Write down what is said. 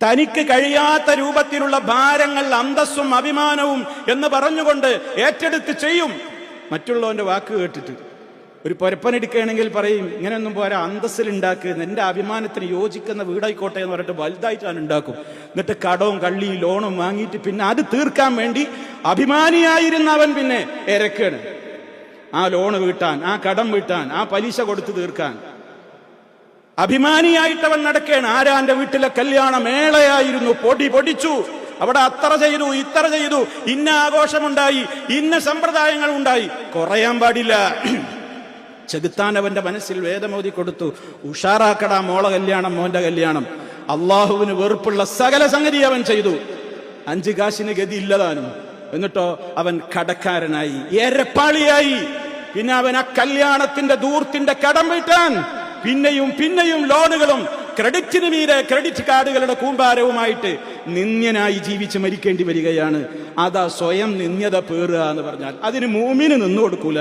തനിക്ക് കഴിയാത്ത രൂപത്തിലുള്ള ഭാരങ്ങൾ അന്തസ്സും അഭിമാനവും എന്ന് പറഞ്ഞുകൊണ്ട് ഏറ്റെടുത്ത് ചെയ്യും. മറ്റുള്ളവന്റെ വാക്ക് കേട്ടിട്ട് ഒരു പൊരപ്പനെടുക്കുകയാണെങ്കിൽ പറയും ഇങ്ങനെയൊന്നും പോരാ അന്തസ്സിൽ ഉണ്ടാക്കുക എന്റെ അഭിമാനത്തിന് യോജിക്കുന്ന വീടായിക്കോട്ടെ എന്ന് പറഞ്ഞിട്ട് വലുതായിട്ടാണ് ഉണ്ടാക്കും. എന്നിട്ട് കടവും കള്ളിയും ലോണും വാങ്ങിയിട്ട് പിന്നെ അത് തീർക്കാൻ വേണ്ടി അഭിമാനിയായിരുന്ന അവൻ പിന്നെ ഇരക്കാണ് ആ ലോണ് വീട്ടാൻ ആ കടം വീട്ടാൻ ആ പലിശ കൊടുത്ത് തീർക്കാൻ. അഭിമാനിയായിട്ടവൻ നടക്കേണ്. ആരാന്റെ വീട്ടിലെ കല്യാണ മേളയായിരുന്നു പൊടി പൊടിച്ചു. അവിടെ അത്ര ചെയ്തു ഇത്ര ചെയ്തു. ഇന്ന ആഘോഷമുണ്ടായി ഇന്ന സമ്പ്രദായങ്ങൾ ഉണ്ടായി കുറയാൻ പാടില്ല. ചെകുത്താൻ അവന്റെ മനസ്സിൽ വേദമോതി കൊടുത്തു. ഉഷാറാക്കടാ മോളെ കല്യാണം മോന്റെ കല്യാണം. അള്ളാഹുവിന് വെറുപ്പുള്ള സകല സംഗതി അവൻ ചെയ്തു. അഞ്ചു കാശിന് ഗതി ഇല്ലതാനും. എന്നിട്ടോ അവൻ കടക്കാരനായി. ഏരപ്പാളിയായി പിന്നെ അവൻ ആ കല്യാണത്തിന്റെ ദൂർത്തിന്റെ കടം വീട്ടാൻ പിന്നെയും പിന്നെയും ലോണുകളും ക്രെഡിറ്റിന് മീരെ ക്രെഡിറ്റ് കാർഡുകളുടെ കൂമ്പാരവുമായിട്ട് നിന്ദ്യനായി ജീവിച്ച് മരിക്കേണ്ടി വരികയാണ്. അതാ സ്വയം നിന്ദ്യത പേറുക എന്ന് പറഞ്ഞാൽ അതിന് മൂമിന് നിന്നു കൊടുക്കൂല.